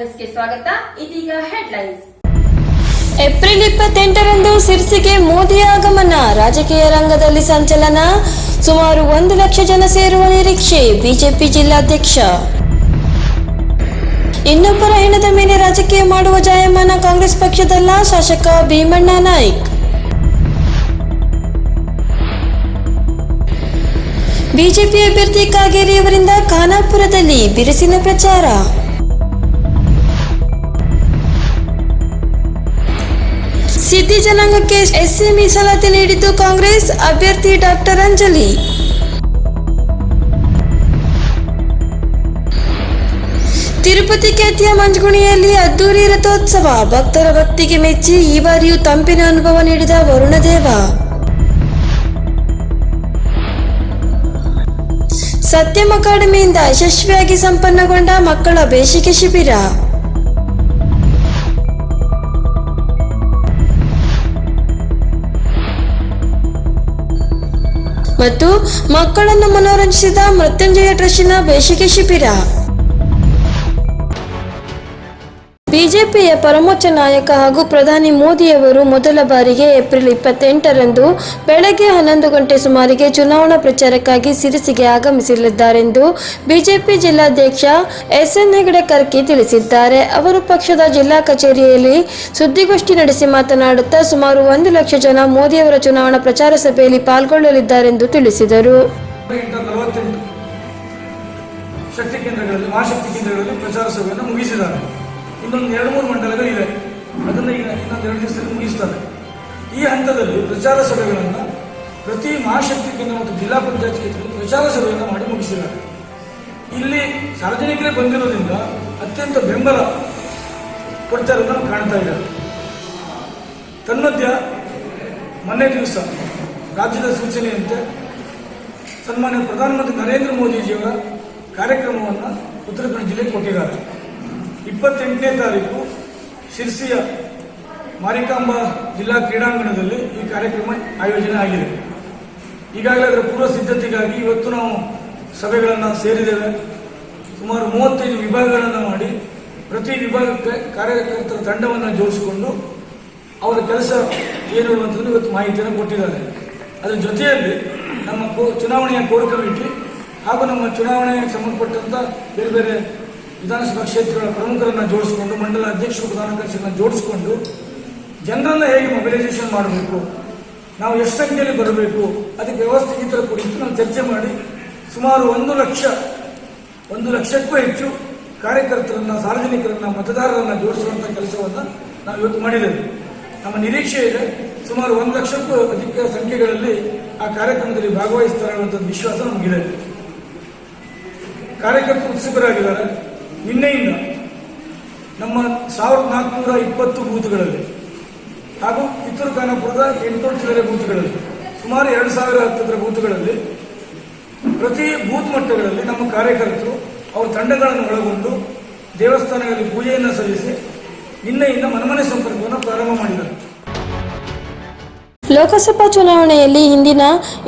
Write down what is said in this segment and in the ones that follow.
ನ್ಯೂಸ್ಗೆ ಸ್ವಾಗತ. ಇದೀಗ ಹೆಡ್ಲೈನ್ಸ್. ಏಪ್ರಿಲ್ ಇಪ್ಪತ್ತೆಂಟರಂದು ಸಿರ್ಸಿಗೆ ಮೋದಿ ಆಗಮನ. ರಾಜಕೀಯ ರಂಗದಲ್ಲಿ ಸಂಚಲನ. ಸುಮಾರು ಒಂದು ಲಕ್ಷ ಜನ ಸೇರುವ ನಿರೀಕ್ಷೆ. ಬಿಜೆಪಿ ಜಿಲ್ಲಾಧ್ಯಕ್ಷ. ಇನ್ನೊಬ್ಬರ ಹೆಣದ ಮೇಲೆ ರಾಜಕೀಯ ಮಾಡುವ ಜಾಯಮಾನ ಕಾಂಗ್ರೆಸ್ ಪಕ್ಷದಲ್ಲ ಶಾಸಕ ಭೀಮಣ್ಣ ನಾಯ್ಕ್. ಬಿಜೆಪಿ ಅಭ್ಯರ್ಥಿ ಕಾಗೇರಿಯವರಿಂದ ಖಾನಾಪುರದಲ್ಲಿ ಬಿರುಸಿನ ಪ್ರಚಾರ. ಸಿದ್ದಿ ಜನಾಂಗಕ್ಕೆ ಎಸ್ಸಿ ಮೀಸಲಾತಿ ನೀಡಿದ್ದು ಕಾಂಗ್ರೆಸ್ ಅಭ್ಯರ್ಥಿ ಡಾಕ್ಟರ್ ಅಂಜಲಿ. ತಿರುಪತಿ ಖ್ಯಾತಿಯ ಮಂಜುಗುಣಿಯಲ್ಲಿ ಅದ್ದೂರಿ ರಥೋತ್ಸವ. ಭಕ್ತರ ಭಕ್ತಿಗೆ ಮೆಚ್ಚಿ ಈ ಬಾರಿಯೂ ತಂಪಿನ ಅನುಭವ ನೀಡಿದ ವರುಣದೇವ. ಸತ್ಯಂ ಅಕಾಡೆಮಿಯಿಂದ ಯಶಸ್ವಿಯಾಗಿ ಸಂಪನ್ನಗೊಂಡ ಮಕ್ಕಳ ಬೇಸಿಗೆ ಶಿಬಿರ. ಮತ್ತು ಮಕ್ಕಳನ್ನು ಮನೋರಂಜಿಸಿದ ಮೃತ್ಯುಂಜಯ ಟ್ರಸ್ಟಿನ ಬೇಸಿಗೆ ಶಿಬಿರ. ಬಿಜೆಪಿಯ ಪರಮೋಚ್ಚ ನಾಯಕ ಹಾಗೂ ಪ್ರಧಾನಿ ಮೋದಿಯವರು ಮೊದಲ ಬಾರಿಗೆ ಏಪ್ರಿಲ್ ಇಪ್ಪತ್ತೆಂಟರಂದು ಬೆಳಗ್ಗೆ ಹನ್ನೊಂದು ಗಂಟೆ ಸುಮಾರಿಗೆ ಚುನಾವಣಾ ಪ್ರಚಾರಕ್ಕಾಗಿ ಸಿರಿಸಿಗೆ ಆಗಮಿಸಲಿದ್ದಾರೆಂದು ಬಿಜೆಪಿ ಜಿಲ್ಲಾಧ್ಯಕ್ಷ ಎಸ್ ಎನ್ ಹೆಗಡೆ ಕರ್ಕಿ ತಿಳಿಸಿದ್ದಾರೆ. ಅವರು ಪಕ್ಷದ ಜಿಲ್ಲಾ ಕಚೇರಿಯಲ್ಲಿ ಸುದ್ದಿಗೋಷ್ಠಿ ನಡೆಸಿ ಮಾತನಾಡುತ್ತಾ ಸುಮಾರು ಒಂದು ಲಕ್ಷ ಜನ ಮೋದಿಯವರ ಚುನಾವಣಾ ಪ್ರಚಾರ ಸಭೆಯಲ್ಲಿ ಪಾಲ್ಗೊಳ್ಳಲಿದ್ದಾರೆಂದು ತಿಳಿಸಿದರು. ಶಕ್ತಿ ಕೇಂದ್ರಗಳಲ್ಲಿ, ಮಹಾಶಕ್ತಿ ಕೇಂದ್ರಗಳಲ್ಲಿ ಪ್ರಚಾರ ಸಭೆಯನ್ನು ಮುಗಿಸಿದ್ದಾರೆ. ಇನ್ನೊಂದು ಎರಡು ಮೂರು ಮಂಡಲಗಳಿವೆ. ಅದನ್ನು ಈಗ ಇನ್ನೊಂದು ಎರಡು ದಿವಸದಲ್ಲಿ ಮುಗಿಸ್ತಾರೆ. ಈ ಹಂತದಲ್ಲಿ ಪ್ರಚಾರ ಸಭೆಗಳನ್ನು ಪ್ರತಿ ಮಹಾಶಕ್ತಿ ಕೇಂದ್ರ ಮತ್ತು ಜಿಲ್ಲಾ ಪಂಚಾಯತ್ ಕ್ಷೇತ್ರದಲ್ಲಿ ಪ್ರಚಾರ ಸಭೆಯನ್ನು ಮಾಡಿ ಮುಗಿಸಿದ್ದಾರೆ. ಇಲ್ಲಿ ಸಾರ್ವಜನಿಕರೇ ಬಂದಿರೋದ್ರಿಂದ ಅತ್ಯಂತ ಬೆಂಬಲ ಕೊಡ್ತಾ ಇರೋದನ್ನು ನಾವು ಕಾಣ್ತಾ ಇದ್ದಾರೆ ತನ್ನದ್ಯ ಮೊನ್ನೆ ದಿವಸ, ರಾಜ್ಯದ ಸೂಚನೆಯಂತೆ ಸನ್ಮಾನ್ಯ ಪ್ರಧಾನಮಂತ್ರಿ ನರೇಂದ್ರ ಮೋದಿಜಿಯವರ ಕಾರ್ಯಕ್ರಮವನ್ನು ಉತ್ತರ ಕನ್ನಡ ಜಿಲ್ಲೆಗೆ ಕೊಟ್ಟಿದ್ದಾರೆ. ಇಪ್ಪತ್ತೆಂಟನೇ ತಾರೀಕು ಶಿರ್ಸಿಯ ಮಾರಿಕಾಂಬಾ ಜಿಲ್ಲಾ ಕ್ರೀಡಾಂಗಣದಲ್ಲಿ ಈ ಕಾರ್ಯಕ್ರಮ ಆಯೋಜನೆ ಆಗಿದೆ. ಈಗಾಗಲೇ ಅದರ ಪೂರ್ವ ಸಿದ್ಧತೆಗಾಗಿ ಇವತ್ತು ನಾವು ಸಭೆಗಳನ್ನು ಸೇರಿದ್ದೇವೆ. ಸುಮಾರು ಮೂವತ್ತೈದು ವಿಭಾಗಗಳನ್ನು ಮಾಡಿ ಪ್ರತಿ ವಿಭಾಗಕ್ಕೆ ಕಾರ್ಯಕರ್ತರ ತಂಡವನ್ನು ಜೋಡಿಸಿಕೊಂಡು ಅವರ ಕೆಲಸ ಏನು ಅನ್ನುವಂಥದ್ದು ಇವತ್ತು ಮಾಹಿತಿಯನ್ನು ಕೊಟ್ಟಿದ್ದಾರೆ. ಅದರ ಜೊತೆಯಲ್ಲಿ ನಮ್ಮ ಚುನಾವಣೆಯ ಕೋರ್ ಕಮಿಟಿ ಹಾಗೂ ನಮ್ಮ ಚುನಾವಣೆಗೆ ಸಂಬಂಧಪಟ್ಟಂಥ ಬೇರೆ ಬೇರೆ ವಿಧಾನಸಭಾ ಕ್ಷೇತ್ರಗಳ ಪ್ರಮುಖರನ್ನು ಜೋಡಿಸಿಕೊಂಡು, ಮಂಡಲ ಅಧ್ಯಕ್ಷರು ಪ್ರಧಾನ ಕಾರ್ಯದರ್ಶಿಗಳನ್ನ ಜೋಡಿಸಿಕೊಂಡು ಜನರನ್ನು ಹೇಗೆ ಮೊಬಿಲೈಸೇಷನ್ ಮಾಡಬೇಕು, ನಾವು ಎಷ್ಟು ಸಂಖ್ಯೆಯಲ್ಲಿ ಬರಬೇಕು, ಅದಕ್ಕೆ ವ್ಯವಸ್ಥೆ ಈ ಥರ ಕುರಿತು ನಾವು ಚರ್ಚೆ ಮಾಡಿ ಸುಮಾರು ಒಂದು ಲಕ್ಷ, ಒಂದು ಲಕ್ಷಕ್ಕೂ ಹೆಚ್ಚು ಕಾರ್ಯಕರ್ತರನ್ನ, ಸಾರ್ವಜನಿಕರನ್ನ, ಮತದಾರರನ್ನ ಜೋಡಿಸುವಂತ ಕೆಲಸವನ್ನ ನಾವು ಇವತ್ತು ಮಾಡಿದ್ದೇವೆ. ನಮ್ಮ ನಿರೀಕ್ಷೆ ಇದೆ, ಸುಮಾರು ಒಂದು ಲಕ್ಷಕ್ಕೂ ಅಧಿಕ ಸಂಖ್ಯೆಗಳಲ್ಲಿ ಆ ಕಾರ್ಯಕ್ರಮದಲ್ಲಿ ಭಾಗವಹಿಸ್ತಾರೆ ಅನ್ನುವಂಥದ್ದು ವಿಶ್ವಾಸ ನಮಗಿದೆ. ಕಾರ್ಯಕರ್ತರು ಉತ್ಸುಕರಾಗಿದ್ದಾರೆ. ನಿನ್ನೆಯಿಂದ ನಮ್ಮ ಸಾವಿರದ ನಾಲ್ಕುನೂರ ಇಪ್ಪತ್ತು ಬೂತ್ಗಳಲ್ಲಿ ಹಾಗೂ ಕಿತ್ತೂರು ಖಾನಾಪುರದ ಎಂಟು ಚಿಲ್ಲರೆ ಬೂತ್ಗಳಲ್ಲಿ ಸುಮಾರು ಎರಡು ಸಾವಿರ ಹತ್ತಿರ ಬೂತ್ಗಳಲ್ಲಿ ಪ್ರತಿ ಬೂತ್ ಮಟ್ಟಗಳಲ್ಲಿ ನಮ್ಮ ಕಾರ್ಯಕರ್ತರು ಅವರ ತಂಡಗಳನ್ನು ಒಳಗೊಂಡು ದೇವಸ್ಥಾನಗಳಲ್ಲಿ ಪೂಜೆಯನ್ನು ಸಲ್ಲಿಸಿ ನಿನ್ನೆಯಿಂದ ಮನಮನೆ ಸಂಪರ್ಕವನ್ನು ಪ್ರಾರಂಭ ಮಾಡಿದ್ದಾರೆ ಲೋಕಸಭಾ ಚುನಾವಣೆಯಲ್ಲಿ ಹಿಂದಿನ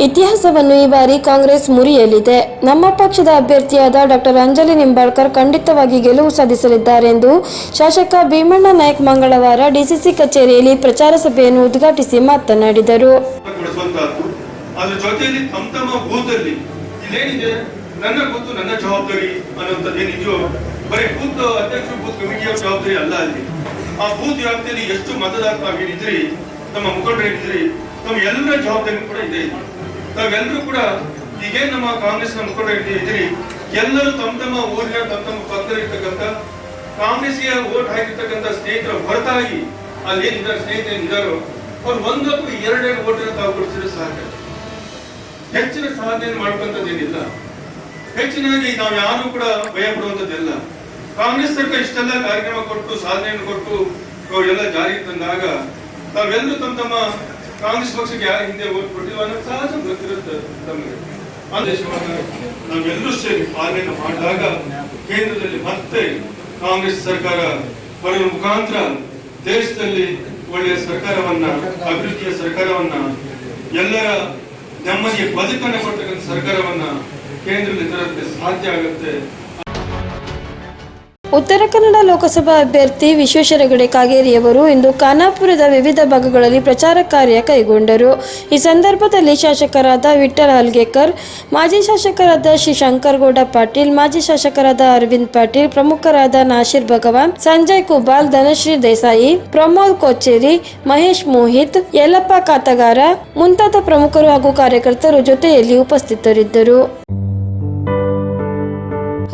ಇತಿಹಾಸವನ್ನು ಈ ಬಾರಿ ಕಾಂಗ್ರೆಸ್ ಮುರಿಯಲಿದೆ. ನಮ್ಮ ಪಕ್ಷದ ಅಭ್ಯರ್ಥಿಯಾದ ಡಾಕ್ಟರ್ ಅಂಜಲಿ ನಿಂಬಾಳ್ಕರ್ ಖಂಡಿತವಾಗಿ ಗೆಲುವು ಸಾಧಿಸಲಿದ್ದಾರೆ ಎಂದು ಶಾಸಕ ಭೀಮಣ್ಣ ನಾಯಕ್ ಮಂಗಳವಾರ ಡಿಸಿಸಿ ಕಚೇರಿಯಲ್ಲಿ ಪ್ರಚಾರ ಸಭೆಯನ್ನು ಉದ್ಘಾಟಿಸಿ ಮಾತನಾಡಿದರು. ಜವಾಬ್ದಾರಿ ಅಲ್ಲ ಅಲ್ಲಿ. ಆ ಬೂತ್ ವ್ಯಾಪ್ತಿಯಲ್ಲಿ ಎಷ್ಟು ಮತದಾರ ತಾವೇನಿದ್ರಿ ನಮ್ಮ ಮುಖಂಡರಿದ್ದೀರಿ ನಮ್ಮ ಎಲ್ಲರ ಜವಾಬ್ದಾರಿ ಕೂಡ ಇದೆ ತಾವೆಲ್ಲರೂ ಕೂಡ ಈಗೇನ್ ನಮ್ಮ ಕಾಂಗ್ರೆಸ್ನ ಮುಖಂಡರು ಇದ್ದೀರಿ ಎಲ್ಲರೂ ತಮ್ಮ ತಮ್ಮ ಊರಿನ ತಮ್ಮ ತಮ್ಮ ಪಕ್ಕದಲ್ಲಿರ್ತಕ್ಕಂಥ ಕಾಂಗ್ರೆಸ್ಗೆ ವೋಟ್ ಹಾಕಿರ್ತಕ್ಕಂಥ ಸ್ನೇಹಿತರ ಹೊರತಾಗಿ ಅಲ್ಲಿ ಏನಿದ್ದಾರೆ ಸ್ನೇಹಿತರೇನಿದ್ದಾರೋ ಅವ್ರು ಒಂದಕ್ಕೂ ಎರಡೇ ಎರಡೆರಡು ಓಟಿನ ತಾವು ಕೊಡಿಸಿದ್ರೆ ಸಾಕು ಹೆಚ್ಚಿನ ಸಾಧನೆ ಮಾಡ್ಕೊಂತದ್ದೇನಿಲ್ಲ ಹೆಚ್ಚಿನಾಗಿ ನಾವು ಯಾರು ಕೂಡ ಭಯ ಪಡುವಂತದ್ದಿಲ್ಲ ಕಾಂಗ್ರೆಸ್ ಸರ್ಕಾರ ಇಷ್ಟೆಲ್ಲ ಕಾರ್ಯಕ್ರಮ ಕೊಟ್ಟು, ಸಾಧನೆಯನ್ನು ಕೊಟ್ಟು ಅವರೆಲ್ಲ ಜಾರಿಗೆ ತಂದಾಗ ತಾವೆಲ್ಲರೂ ತಮ್ಮ ತಮ್ಮ ಕಾಂಗ್ರೆಸ್ ಪಕ್ಷಕ್ಕೆ ಯಾರ ಹಿಂದೆ ಓಟ್ ಕೊಟ್ಟಿಲ್ಲ ಅನ್ನೋ ಸಹಜ ಗೊತ್ತಿರುತ್ತೆ ತಮಗೆ ಆ ದೇಶವನ್ನ ನಾವೆಲ್ಲರೂ ಸೇರಿ ಪಾಲನೆ ಮಾಡಿದಾಗ ಕೇಂದ್ರದಲ್ಲಿ ಮತ್ತೆ ಕಾಂಗ್ರೆಸ್ ಸರ್ಕಾರ ಬರುವ ಮುಖಾಂತರ ದೇಶದಲ್ಲಿ ಒಳ್ಳೆಯ ಸರ್ಕಾರವನ್ನ, ಅಭಿವೃದ್ಧಿಯ ಸರ್ಕಾರವನ್ನ, ಎಲ್ಲರ ನೆಮ್ಮದಿಯ ಬದುಕನ್ನು ಕೊಡ್ತಕ್ಕಂಥ ಸರ್ಕಾರವನ್ನ ಕೇಂದ್ರದಲ್ಲಿ ತರಕ್ಕೆ ಸಾಧ್ಯ ಆಗುತ್ತೆ. ಉತ್ತರ ಕನ್ನಡ ಲೋಕಸಭಾ ಅಭ್ಯರ್ಥಿ ವಿಶ್ವೇಶ್ವರ ಹೆಗಡೆ ಕಾಗೇರಿಯವರು ಇಂದು ಖಾನಾಪುರದ ವಿವಿಧ ಭಾಗಗಳಲ್ಲಿ ಪ್ರಚಾರ ಕಾರ್ಯ ಕೈಗೊಂಡರು. ಈ ಸಂದರ್ಭದಲ್ಲಿ ಶಾಸಕರಾದ ವಿಠ್ಠಲ ಹಲ್ಗೇಕರ್, ಮಾಜಿ ಶಾಸಕರಾದ ಶ್ರೀ ಶಂಕರಗೌಡ ಪಾಟೀಲ್, ಮಾಜಿ ಶಾಸಕರಾದ ಅರವಿಂದ್ ಪಾಟೀಲ್, ಪ್ರಮುಖರಾದ ನಾಶೀರ್ ಭಗವಾನ್, ಸಂಜಯ್ ಕುಬಾಲ್, ಧನಶ್ರೀ ದೇಸಾಯಿ, ಪ್ರಮೋದ್ ಕೊಚ್ಚೇರಿ, ಮಹೇಶ್ ಮೋಹಿತ್, ಯಲ್ಲಪ್ಪ ಕಾತಗಾರ ಮುಂತಾದ ಪ್ರಮುಖರು ಹಾಗೂ ಕಾರ್ಯಕರ್ತರು ಜೊತೆಯಲ್ಲಿ ಉಪಸ್ಥಿತರಿದ್ದರು.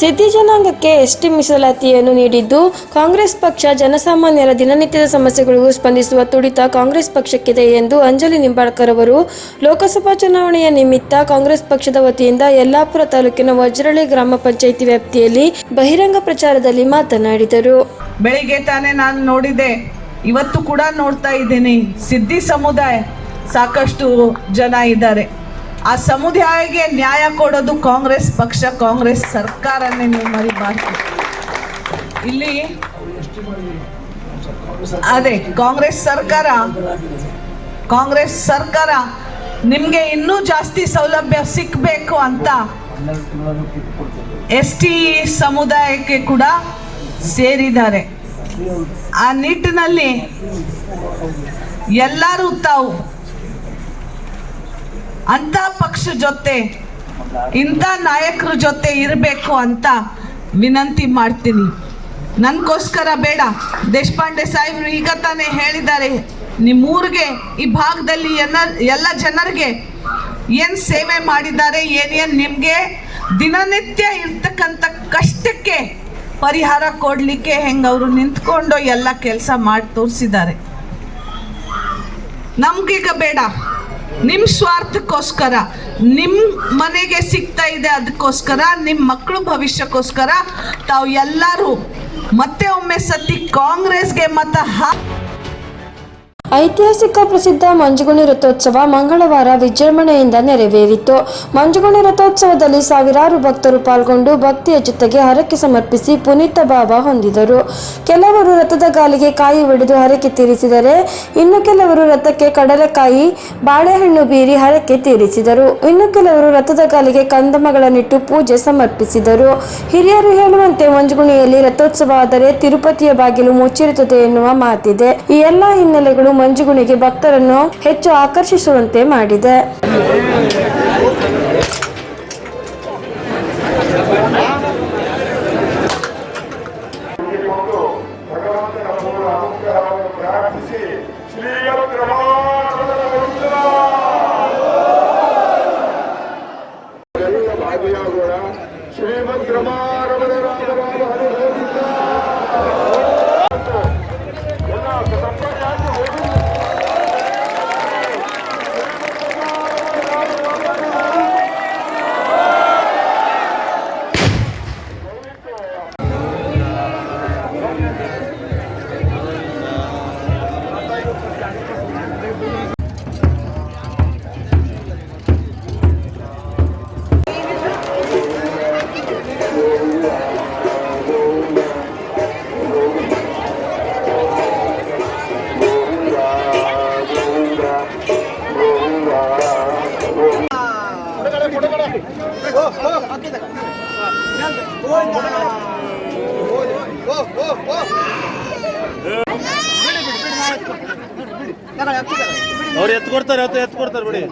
Siddi ಜನಾಂಗಕ್ಕೆ ಎಸ್ಟಿ ಮೀಸಲಾತಿಯನ್ನು ನೀಡಿದ್ದು ಕಾಂಗ್ರೆಸ್ ಪಕ್ಷ ಜನಸಾಮಾನ್ಯರ ದಿನನಿತ್ಯದ ಸಮಸ್ಯೆಗಳಿಗೂ ಸ್ಪಂದಿಸುವ ತುಡಿತ ಕಾಂಗ್ರೆಸ್ ಪಕ್ಷಕ್ಕಿದೆ ಎಂದು ಅಂಜಲಿ ನಿಂಬಾಳ್ಕರ್ ಅವರು. ಲೋಕಸಭಾ ಚುನಾವಣೆಯ ನಿಮಿತ್ತ ಕಾಂಗ್ರೆಸ್ ಪಕ್ಷದ ವತಿಯಿಂದ ಯಲ್ಲಾಪುರ ತಾಲೂಕಿನ ವಜ್ರಳ್ಳಿ ಗ್ರಾಮ ಪಂಚಾಯಿತಿ ವ್ಯಾಪ್ತಿಯಲ್ಲಿ ಬಹಿರಂಗ ಪ್ರಚಾರದಲ್ಲಿ ಮಾತನಾಡಿದರು. ಬೆಳಿಗ್ಗೆ ತಾನೇ ನಾನು ನೋಡಿದೆ ಇವತ್ತು ಕೂಡ ನೋಡ್ತಾ ಇದ್ದೀನಿ. ಸಿದ್ದಿ ಸಮುದಾಯ ಸಾಕಷ್ಟು ಜನ ಇದ್ದಾರೆ. ಆ ಸಮುದಾಯಕ್ಕೆ ನ್ಯಾಯ ಕೊಡೋದು ಕಾಂಗ್ರೆಸ್ ಪಕ್ಷ, ಕಾಂಗ್ರೆಸ್ ಸರ್ಕಾರನೇ ನೀವು ಮರಿಬಾರ್ದು. ಇಲ್ಲಿ ಅದೇ, ಕಾಂಗ್ರೆಸ್ ಸರ್ಕಾರ ಕಾಂಗ್ರೆಸ್ ಸರ್ಕಾರ ನಿಮಗೆ ಇನ್ನೂ ಜಾಸ್ತಿ ಸೌಲಭ್ಯ ಸಿಕ್ಕಬೇಕು ಅಂತ ಎಸ್ ಟಿ ಸಮುದಾಯಕ್ಕೆ ಕೂಡ ಸೇರಿದ್ದಾರೆ. ಆ ನಿಟ್ಟಿನಲ್ಲಿ ಎಲ್ಲರೂ ತಾವು ಅಂತ ಪಕ್ಷ ಜೊತೆ, ಇಂಥ ನಾಯಕರ ಜೊತೆ ಇರಬೇಕು ಅಂತ ವಿನಂತಿ ಮಾಡ್ತೀನಿ. ನನಗೋಸ್ಕರ ಬೇಡ. ದೇಶಪಾಂಡೆ ಸಾಹೇಬ್ರು ಈಗ ತಾನೇ ಹೇಳಿದ್ದಾರೆ, ನಿಮ್ಮೂರಿಗೆ, ಈ ಭಾಗದಲ್ಲಿ ಎಲ್ಲ ಎಲ್ಲ ಜನರಿಗೆ ಏನು ಸೇವೆ ಮಾಡಿದ್ದಾರೆ ಏನೇನು ನಿಮಗೆ ದಿನನಿತ್ಯ ಇರ್ತಕ್ಕಂಥ ಕಷ್ಟಕ್ಕೆ ಪರಿಹಾರ ಕೊಡಲಿಕ್ಕೆ ಹೆಂಗೆ ಅವರು ನಿಂತ್ಕೊಂಡು ಎಲ್ಲ ಕೆಲಸ ಮಾಡಿ ತೋರಿಸಿದ್ದಾರೆ. ನಮಗೀಗ ಬೇಡ. ನಿಮ್ಮ ಸ್ವಾರ್ಥಕ್ಕೋಸ್ಕರ ನಿಮ್ಮ ಮನೆಗೆ ಸಿಗ್ತಾ ಇದೆ ಅದಕ್ಕೋಸ್ಕರ ನಿಮ್ಮ ಮಕ್ಕಳು ಭವಿಷ್ಯಕ್ಕೋಸ್ಕರ ತಾವು ಎಲ್ಲರೂ ಮತ್ತೆ ಒಮ್ಮೆ ಸತಿ ಕಾಂಗ್ರೆಸ್ಗೆ ಮತ ಹಾ ಐತಿಹಾಸಿಕ ಪ್ರಸಿದ್ಧ ಮಂಜುಗುಣಿ ರಥೋತ್ಸವ ಮಂಗಳವಾರ ವಿಜೃಂಭಣೆಯಿಂದ ನೆರವೇರಿತು. ಮಂಜುಗುಣಿ ರಥೋತ್ಸವದಲ್ಲಿ ಸಾವಿರಾರು ಭಕ್ತರು ಪಾಲ್ಗೊಂಡು ಭಕ್ತಿಯ ಜೊತೆಗೆ ಹರಕೆ ಸಮರ್ಪಿಸಿ ಪುನೀತ ಭಾವ ಹೊಂದಿದರು. ಕೆಲವರು ರಥದ ಗಾಲಿಗೆ ಕಾಯಿ ಒಡೆದು ಹರಕೆ ತೀರಿಸಿದರೆ, ಇನ್ನು ಕೆಲವರು ರಥಕ್ಕೆ ಕಡಲೆಕಾಯಿ ಬಾಳೆಹಣ್ಣು ಬೀರಿ ಹರಕೆ ತೀರಿಸಿದರು. ಇನ್ನು ಕೆಲವರು ರಥದ ಗಾಲಿಗೆ ಕಂದಮಗಳನ್ನಿಟ್ಟು ಪೂಜೆ ಸಮರ್ಪಿಸಿದರು. ಹಿರಿಯರು ಹೇಳುವಂತೆ ಮಂಜುಗುಣಿಯಲ್ಲಿ ರಥೋತ್ಸವ ಆದರೆ ತಿರುಪತಿಯ ಬಾಗಿಲು ಮುಚ್ಚಿರುತ್ತದೆ ಎನ್ನುವ ಮಾತಿದೆ. ಈ ಎಲ್ಲ ಹಿನ್ನೆಲೆಗಳು ಮಂಜುಗುಣಿಗೆ ಭಕ್ತರನ್ನು ಹೆಚ್ಚು ಆಕರ್ಷಿಸುವಂತೆ ಮಾಡಿದೆ. ಅವ್ರು ಎತ್ಕೊಡ್ತಾರೆ ಕೊಡ್ತಾರೆ ಎತ್ತು ಎತ್ತು ಕೊಡ್ತಾರೆ ಬಿಡಿ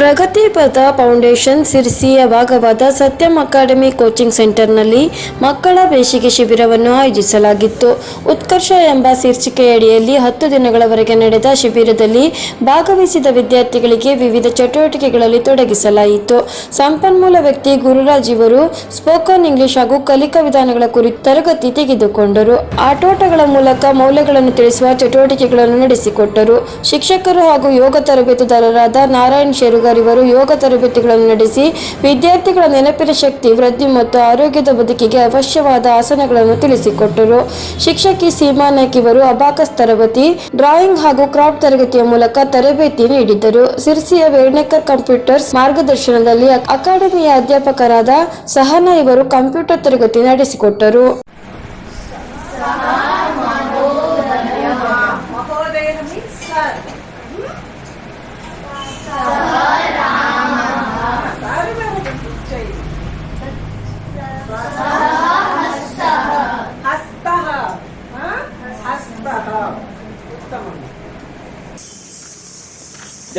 ಪ್ರಗತಿಪಥ ಫೌಂಡೇಶನ್ ಸಿರ್ಸಿಯ ಭಾಗವಾದ ಸತ್ಯಂ ಅಕಾಡೆಮಿ ಕೋಚಿಂಗ್ ಸೆಂಟರ್ನಲ್ಲಿ ಮಕ್ಕಳ ಬೇಸಿಗೆ ಶಿಬಿರವನ್ನು ಆಯೋಜಿಸಲಾಗಿತ್ತು. ಉತ್ಕರ್ಷ ಎಂಬ ಶೀರ್ಷಿಕೆಯಡಿಯಲ್ಲಿ ಹತ್ತು ದಿನಗಳವರೆಗೆ ನಡೆದ ಶಿಬಿರದಲ್ಲಿ ಭಾಗವಹಿಸಿದ ವಿದ್ಯಾರ್ಥಿಗಳಿಗೆ ವಿವಿಧ ಚಟುವಟಿಕೆಗಳಲ್ಲಿ ತೊಡಗಿಸಲಾಯಿತು. ಸಂಪನ್ಮೂಲ ವ್ಯಕ್ತಿ ಗುರುರಾಜ್ ಇವರು ಸ್ಪೋಕನ್ ಇಂಗ್ಲಿಷ್ ಹಾಗೂ ಕಲಿಕಾ ವಿಧಾನಗಳ ಕುರಿತು ತರಗತಿ ತೆಗೆದುಕೊಂಡರು. ಆಟೋಟಗಳ ಮೂಲಕ ಮೌಲ್ಯಗಳನ್ನು ತಿಳಿಸುವ ಚಟುವಟಿಕೆಗಳನ್ನು ನಡೆಸಿಕೊಟ್ಟರು. ಶಿಕ್ಷಕರು ಹಾಗೂ ಯೋಗ ತರಬೇತುದಾರರಾದ ನಾರಾಯಣ್ ಶೇರುಗಾರ್ ಇವರು ಯೋಗ ತರಬೇತಿಗಳನ್ನು ನಡೆಸಿ ವಿದ್ಯಾರ್ಥಿಗಳ ನೆನಪಿನ ಶಕ್ತಿ, ವೃದ್ಧಿ ಮತ್ತು ಆರೋಗ್ಯದ ಬದುಕಿಗೆ ಅವಶ್ಯವಾದ ಆಸನಗಳನ್ನು ತಿಳಿಸಿಕೊಟ್ಟರು. ಶಿಕ್ಷಕಿ ಸೀಮಾ ನಾಯ್ಕ್ ಇವರು ಅಬಾಕಸ್ ತರಬೇತಿ, ಡ್ರಾಯಿಂಗ್ ಹಾಗೂ ಕ್ರಾಫ್ಟ್ ತರಗತಿಯ ಮೂಲಕ ತರಬೇತಿ ನೀಡಿದ್ದರು. ಸಿರ್ಸಿಯ ವೇಣೇಕರ್ ಕಂಪ್ಯೂಟರ್ಸ್ ಮಾರ್ಗದರ್ಶನದಲ್ಲಿ ಅಕಾಡೆಮಿಯ ಅಧ್ಯಾಪಕರಾದ ಸಹನಾ ಇವರು ಕಂಪ್ಯೂಟರ್ ತರಗತಿ ನಡೆಸಿಕೊಟ್ಟರು.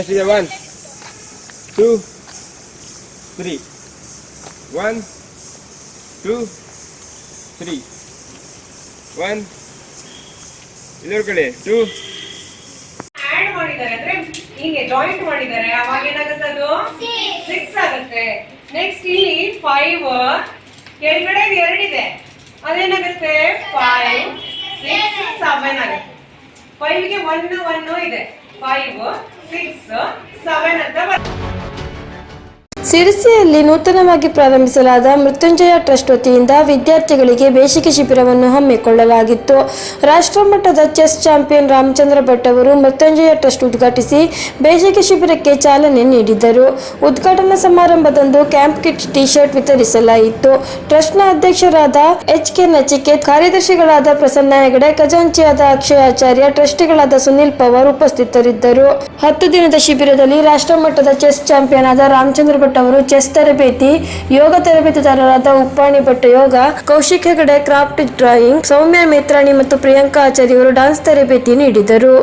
Just do one, two, three. One, two, three. One. ಇಲ್ಲರ ಕಡೆ. ಟೂ ಆಡ್ ಮಾಡಿದ್ದಾರೆ ಅಂದ್ರೆ ಹೀಗೆ ಜಾಯಿಂಟ್ ಮಾಡಿದ್ದಾರೆ. ಅವಾಗ ಏನಾಗುತ್ತೆ ಅದು? ಸಿಕ್ಸ್ ಆಗುತ್ತೆ. ನೆಕ್ಸ್ಟ್ ಇಲ್ಲಿ ಫೈವ್ ಕೆಳಗಡೆ ಎರಡಿದೆ ಅದೇನಾಗುತ್ತೆ? ಫೈವ್ ಸಿಕ್ಸ್ ಸೆವೆನ್ ಆಗುತ್ತೆ. ಫೈವ್ಗೆ ಒನ್ ಒನ್ ಇದೆ. ಫೈವ್ ಸಿಕ್ಸ್ ಸೆವೆನ್ ಅಂತ ಬರುತ್ತೆ ಸಿರಿಸಿಯಲ್ಲಿ ನೂತನವಾಗಿ ಪ್ರಾರಂಭಿಸಲಾದ ಮೃತ್ಯುಂಜಯ ಟ್ರಸ್ಟ್ ವತಿಯಿಂದ ವಿದ್ಯಾರ್ಥಿಗಳಿಗೆ ಬೇಸಿಗೆ ಶಿಬಿರವನ್ನು ಹಮ್ಮಿಕೊಳ್ಳಲಾಗಿತ್ತು. ರಾಷ್ಟ್ರಮಟ್ಟದ ಚೆಸ್ ಚಾಂಪಿಯನ್ ರಾಮಚಂದ್ರ ಭಟ್ ಅವರು ಮೃತ್ಯುಂಜಯ ಟ್ರಸ್ಟ್ ಉದ್ಘಾಟಿಸಿ ಬೇಸಿಗೆ ಶಿಬಿರಕ್ಕೆ ಚಾಲನೆ ನೀಡಿದರು. ಉದ್ಘಾಟನಾ ಸಮಾರಂಭದಂದು ಕ್ಯಾಂಪ್ ಕಿಟ್ ಟಿ ಶರ್ಟ್ ವಿತರಿಸಲಾಯಿತು. ಟ್ರಸ್ಟ್ನ ಅಧ್ಯಕ್ಷರಾದ ಎಚ್ ಕೆ ನಚಿಕೇತ್, ಕಾರ್ಯದರ್ಶಿಗಳಾದ ಪ್ರಸನ್ನ ಹೆಗಡೆ, ಖಜಾಂಚಿಯಾದ ಅಕ್ಷಯ ಆಚಾರ್ಯ, ಟ್ರಸ್ಟಿಗಳಾದ ಸುನಿಲ್ ಪವಾರ್ ಉಪಸ್ಥಿತರಿದ್ದರು. ಹತ್ತು ದಿನದ ಶಿಬಿರದಲ್ಲಿ ರಾಷ್ಟ್ರಮಟ್ಟದ ಚೆಸ್ ಚಾಂಪಿಯನ್ ಆದ ರಾಮಚಂದ್ರ ಭಟ್ ಅವರು ಚೆಸ್ ತರಬೇತಿ, ಯೋಗ ತರಬೇತುದಾರರಾದ ಉಪ್ಪಾಣಿ ಭಟ್ ಯೋಗ, ಕೌಶಿಕ್ ಹೆಗಡೆ ಕ್ರಾಫ್ಟ್ ಡ್ರಾಯಿಂಗ್, ಸೌಮ್ಯ ಮೇತ್ರಾಣಿ ಮತ್ತು ಪ್ರಿಯಾಂಕಾ ಆಚಾರ್ಯ ಅವರು ಡಾನ್ಸ್ ತರಬೇತಿ ನೀಡಿದರು.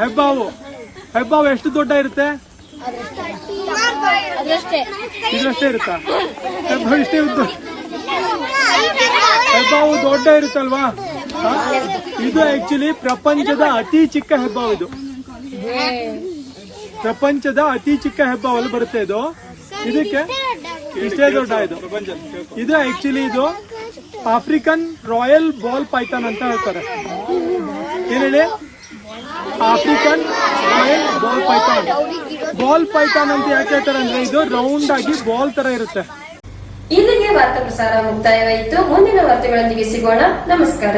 ಹೆಬ್ಬಾವು. ಹೆಬ್ಬಾವು. ಎಷ್ಟು ದೊಡ್ಡ ಇರುತ್ತೆ? ಇದಷ್ಟೇ ಇರುತ್ತಾ? ಹೆಬ್ಬಾವು ಇಷ್ಟೇ ಉದ್ದ ಹೆಬ್ಬಾವು ದೊಡ್ಡ ಇರುತ್ತಲ್ವಾ? ಇದು ಆಕ್ಚುಲಿ ಪ್ರಪಂಚದ ಅತಿ ಚಿಕ್ಕ ಹೆಬ್ಬಾವು ಇದು. ಪ್ರಪಂಚದ ಅತಿ ಚಿಕ್ಕ ಹೆಬ್ಬಾವಲ್ಲಿ ಬರುತ್ತೆ ಇದು. ಇದಕ್ಕೆ ಇಷ್ಟೇ ದೊಡ್ಡ ಇದು. ಇದು ಆಕ್ಚುಲಿ ಇದು ಆಫ್ರಿಕನ್ ರಾಯಲ್ ಬಾಲ್ ಪೈಥಾನ್ ಅಂತ ಹೇಳ್ತಾರೆ. ಏನ್ ಹೇಳಿ? African ball python ball python ಅಂತ ಯಾಕೆ ಹೇಳ್ತಾರೆ ಅಂದ್ರೆ ಇದು ರೌಂಡ್ ಆಗಿ ಬಾಲ್ ತರ ಇರುತ್ತೆ. ಇಲ್ಲಿಗೆ ವಾರ್ತಾ ಪ್ರಸಾರ ಮುಕ್ತಾಯವಾಯಿತು. ಮುಂದಿನ ವಾರ್ತೆಗಳೊಂದಿಗೆ ಸಿಗೋಣ. ನಮಸ್ಕಾರ.